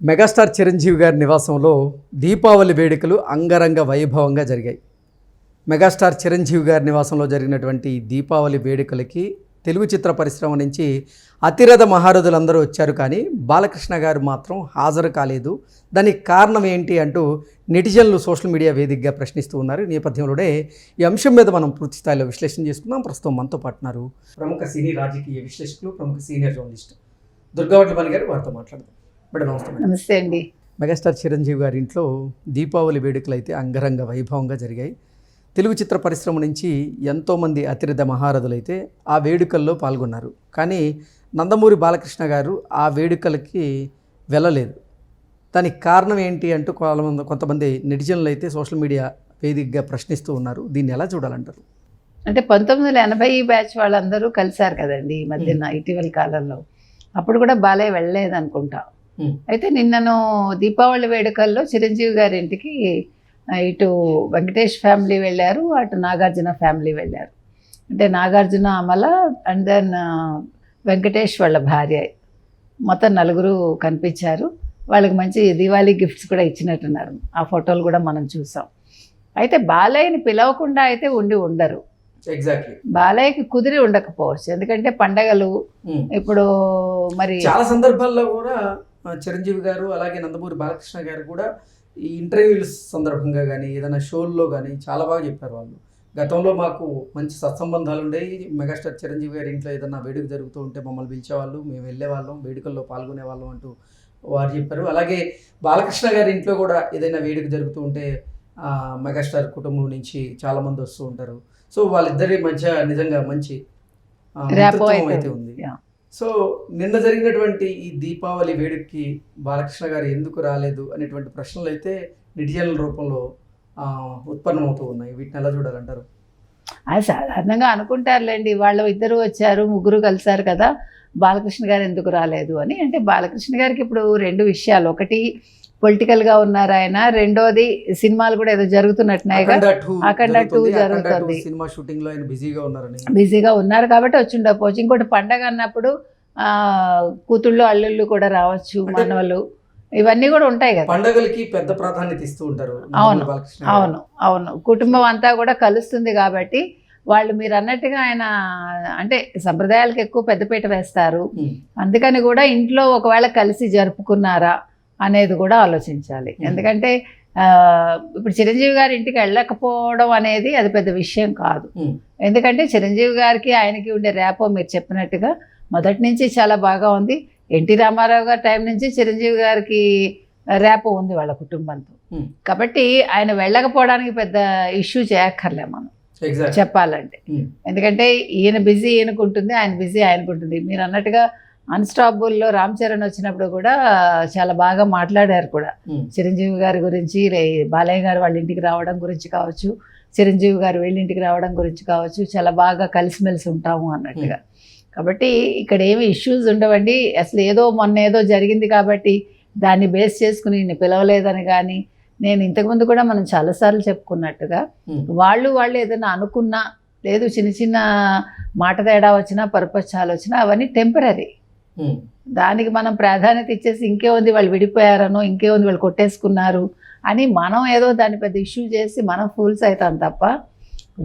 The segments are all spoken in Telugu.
మెగాస్టార్ చిరంజీవి గారి నివాసంలో దీపావళి వేడుకలు అంగరంగ వైభవంగా జరిగాయి. మెగాస్టార్ చిరంజీవి గారి నివాసంలో జరిగినటువంటి దీపావళి వేడుకలకి తెలుగు చిత్ర పరిశ్రమ నుంచి అతిరథ మహారథులందరూ వచ్చారు కానీ బాలకృష్ణ గారు మాత్రం హాజరు కాలేదు. దానికి కారణం ఏంటి అంటూ నెటిజన్లు సోషల్ మీడియా వేదికగా ప్రశ్నిస్తూ ఉన్నారు. నేపథ్యంలోనే ఈ అంశం మీద మనం పూర్తి స్థాయిలో విశ్లేషణ చేసుకుందాం. ప్రస్తుతం మనతో పాటున్నారు ప్రముఖ సినీ రాజకీయ విశ్లేషకులు ప్రముఖ సీనియర్ జర్నలిస్ట్ దుర్గావట్ల మణి గారు వారితో మాట్లాడదాం. మేడం నమస్తే. నమస్తే అండి. మెగాస్టార్ చిరంజీవి గారి ఇంట్లో దీపావళి వేడుకలు అయితే అంగరంగ వైభవంగా జరిగాయి. తెలుగు చిత్ర పరిశ్రమ నుంచి ఎంతోమంది అతిరథ మహారథులైతే ఆ వేడుకల్లో పాల్గొన్నారు. కానీ నందమూరి బాలకృష్ణ గారు ఆ వేడుకలకి వెళ్ళలేదు. దానికి కారణం ఏంటి అంటూ కొంతమంది కొంతమంది నెటిజన్లు అయితే సోషల్ మీడియా వేదికగా ప్రశ్నిస్తూ ఉన్నారు. దీన్ని ఎలా చూడాలంటారు? అంటే పంతొమ్మిది వందల ఎనభై బ్యాచ్ వాళ్ళందరూ కలిశారు కదండి ఈ మధ్యన ఇటీవల కాలంలో. అప్పుడు కూడా బాలయ్య వెళ్ళలేదు అనుకుంటా. అయితే నిన్నను దీపావళి వేడుకల్లో చిరంజీవి గారి ఇంటికి ఇటు వెంకటేష్ ఫ్యామిలీ వెళ్ళారు అటు నాగార్జున ఫ్యామిలీ వెళ్ళారు. అంటే నాగార్జున అమల అండ్ దెన్ వెంకటేష్ వాళ్ళ భార్య. మొత్తం నలుగురు కనిపించారు. వాళ్ళకి మంచి దివాళీ గిఫ్ట్స్ కూడా ఇచ్చినట్టున్నారు. ఆ ఫోటోలు కూడా మనం చూసాం. అయితే బాలయ్యని పిలవకుండా అయితే ఉండి ఉండరు. ఎగ్జాక్ట్లీ బాలయ్యకి కుదిరి ఉండకపోవచ్చు. ఎందుకంటే పండగలు ఇప్పుడు మరి చాలా సందర్భాల్లో కూడా చిరంజీవి గారు అలాగే నందమూరి బాలకృష్ణ గారు కూడా ఈ ఇంటర్వ్యూల సందర్భంగా కానీ ఏదైనా షోల్లో కానీ చాలా బాగా చెప్పారు వాళ్ళు. గతంలో మాకు మంచి సత్సంబంధాలు ఉండేవి. మెగాస్టార్ చిరంజీవి గారి ఇంట్లో ఏదైనా వేడుక జరుగుతూ ఉంటే మమ్మల్ని పిలిచేవాళ్ళు మేము వెళ్ళేవాళ్ళం వేడుకల్లో పాల్గొనే వాళ్ళం అంటూ వారు చెప్పారు. అలాగే బాలకృష్ణ గారి ఇంట్లో కూడా ఏదైనా వేడుక జరుగుతూ ఉంటే మెగాస్టార్ కుటుంబం నుంచి చాలామంది వస్తూ ఉంటారు. సో వాళ్ళిద్దరి మధ్య నిజంగా మంచి అయితే ఉంది. సో నిన్న జరిగినటువంటి ఈ దీపావళి వేడుకకి బాలకృష్ణ గారు ఎందుకు రాలేదు అనేటువంటి ప్రశ్నలు అయితే నిటిజన్ల రూపంలో ఉత్పన్నమవుతూ ఉన్నాయి. వీటిని ఎలా చూడాలంటారు? అది సాధారణంగా అనుకుంటారులేండి. వాళ్ళు ఇద్దరు వచ్చారు ముగ్గురు కలిసారు కదా బాలకృష్ణ గారు ఎందుకు రాలేదు అని. అంటే బాలకృష్ణ గారికి ఇప్పుడు రెండు విషయాలు. ఒకటి పొలిటికల్గా ఉన్నారు ఆయన. రెండోది సినిమాలు కూడా ఏదో జరుగుతున్నట్టున్నాయిగా అఖండ టూ జరుగుతుంది. సినిమా షూటింగ్లో ఆయన బిజీగా ఉన్నారని. బిజీగా ఉన్నారు కాబట్టి వచ్చి ఉండకపోవచ్చు ఇంకోటి పండగ అన్నప్పుడు ఆ, కూతుళ్ళు అల్లుళ్ళు కూడా రావచ్చు మనవలు. ఇవన్నీ కూడా ఉంటాయి కదా. పండగలకి పెద్ద ప్రాధాన్యత ఇస్తూ ఉంటారు అవును. అవును. అవును. కుటుంబం అంతా కూడా కలుస్తుంది కాబట్టి వాళ్ళు మీరు అన్నట్టుగా ఆయన అంటే సంప్రదాయాలకు ఎక్కువ పెద్దపీట వేస్తారు. అందుకని కూడా ఇంట్లో ఒకవేళ కలిసి జరుపుకున్నారా అనేది కూడా ఆలోచించాలి. ఎందుకంటే ఇప్పుడు చిరంజీవి గారి ఇంటికి వెళ్ళకపోవడం అనేది అది పెద్ద విషయం కాదు. ఎందుకంటే చిరంజీవి గారికి ఆయనకి ఉండే ర్యాపో మీరు చెప్పినట్టుగా మొదటి నుంచి చాలా బాగా ఉంది. ఎన్టీ రామారావు గారి టైం నుంచి చిరంజీవి గారికి ర్యాపో ఉంది వాళ్ళ కుటుంబంతో. కాబట్టి ఆయన వెళ్ళకపోవడానికి పెద్ద ఇష్యూ చేయక్కర్లే మనం. చెప్పాలంటే. ఎందుకంటే ఈయన బిజీ ఈయనకు ఉంటుంది ఆయన బిజీ ఆయనకు ఉంటుంది మీరు అన్నట్టుగా అన్స్టాపుల్లో రామ్ చరణ్ వచ్చినప్పుడు కూడా చాలా బాగా మాట్లాడారు కూడా. ఉమ్, చిరంజీవి గారి గురించి బాలయ్య గారు వాళ్ళ ఇంటికి రావడం గురించి కావచ్చు చిరంజీవి గారు వీళ్ళ ఇంటికి రావడం గురించి కావచ్చు చాలా బాగా కలిసిమెలిసి ఉంటాము అన్నట్టుగా. కాబట్టి ఇక్కడ ఏమి ఇష్యూస్ ఉండవండి. అసలు ఏదో మొన్న ఏదో జరిగింది కాబట్టి దాన్ని బేస్ చేసుకుని ఈయన పిలవలేదని కానీ నేను ఇంతకుముందు కూడా మనం చాలాసార్లు చెప్పుకున్నట్టుగా ఉమ్, వాళ్ళు వాళ్ళు ఏదైనా అనుకున్నా లేదు చిన్న చిన్న మాట తేడా వచ్చినా పరపచ్చాలు వచ్చినా అవన్నీ టెంపరీ దానికి మనం ప్రాధాన్యత ఇచ్చేసి ఇంకే ఉంది వాళ్ళు విడిపోయారనో ఇంకే ఉంది వాళ్ళు కొట్టేసుకున్నారు అని మనం ఏదో దాన్ని పెద్ద ఇష్యూ చేసి మనం ఫూల్స్ అవుతాం తప్ప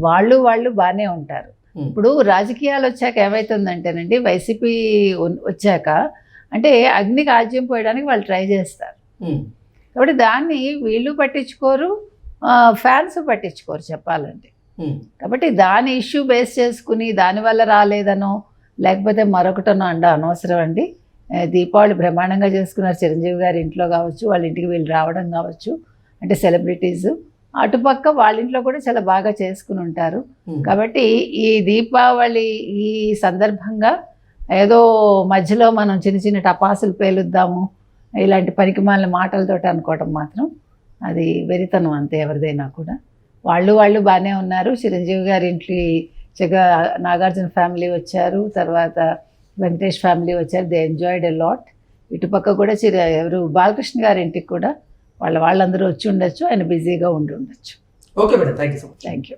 వాళ్ళు వాళ్ళు బాగానే ఉంటారు. ఇప్పుడు రాజకీయాలు వచ్చాక ఏమవుతుందంటేనండి వైసీపీ వచ్చాక అంటే అగ్నికి ఆజ్యం పోయడానికి వాళ్ళు ట్రై చేస్తారు. కాబట్టి దాన్ని వీళ్ళు పట్టించుకోరు ఫ్యాన్స్ పట్టించుకోరు చెప్పాలంటే. కాబట్టి దాని ఇష్యూ బేస్ చేసుకుని దానివల్ల రాలేదనో లేకపోతే మరొకటనో అండ అనవసరం అండి. దీపావళి బ్రహ్మాండంగా చేసుకున్నారు చిరంజీవి గారి ఇంట్లో కావచ్చు వాళ్ళ ఇంటికి వీళ్ళు రావడం కావచ్చు అంటే సెలబ్రిటీస్. అటుపక్క వాళ్ళ ఇంట్లో కూడా చాలా బాగా చేసుకుని ఉంటారు. కాబట్టి ఈ దీపావళి ఈ సందర్భంగా ఏదో మధ్యలో మనం చిన్న చిన్న టపాసులు పేలుద్దాము ఇలాంటి పనికిమాలిన మాటలతోటి అనుకోవటం మాత్రం అది వెరితనం అంతే ఎవరిదైనా కూడా. వాళ్ళు వాళ్ళు బాగానే ఉన్నారు. చిరంజీవి గారి ఇంటి చక్కగా నాగార్జున ఫ్యామిలీ వచ్చారు తర్వాత వెంకటేష్ ఫ్యామిలీ వచ్చారు. దే ఎంజాయిడ్ ఎ లాట్ ఇటుపక్క కూడా చిర ఎవరు బాలకృష్ణ గారి ఇంటికి కూడా వాళ్ళ వాళ్ళందరూ వచ్చి ఉండొచ్చు ఆయన బిజీగా ఉండి ఉండొచ్చు. Okay madam thank you so much thank you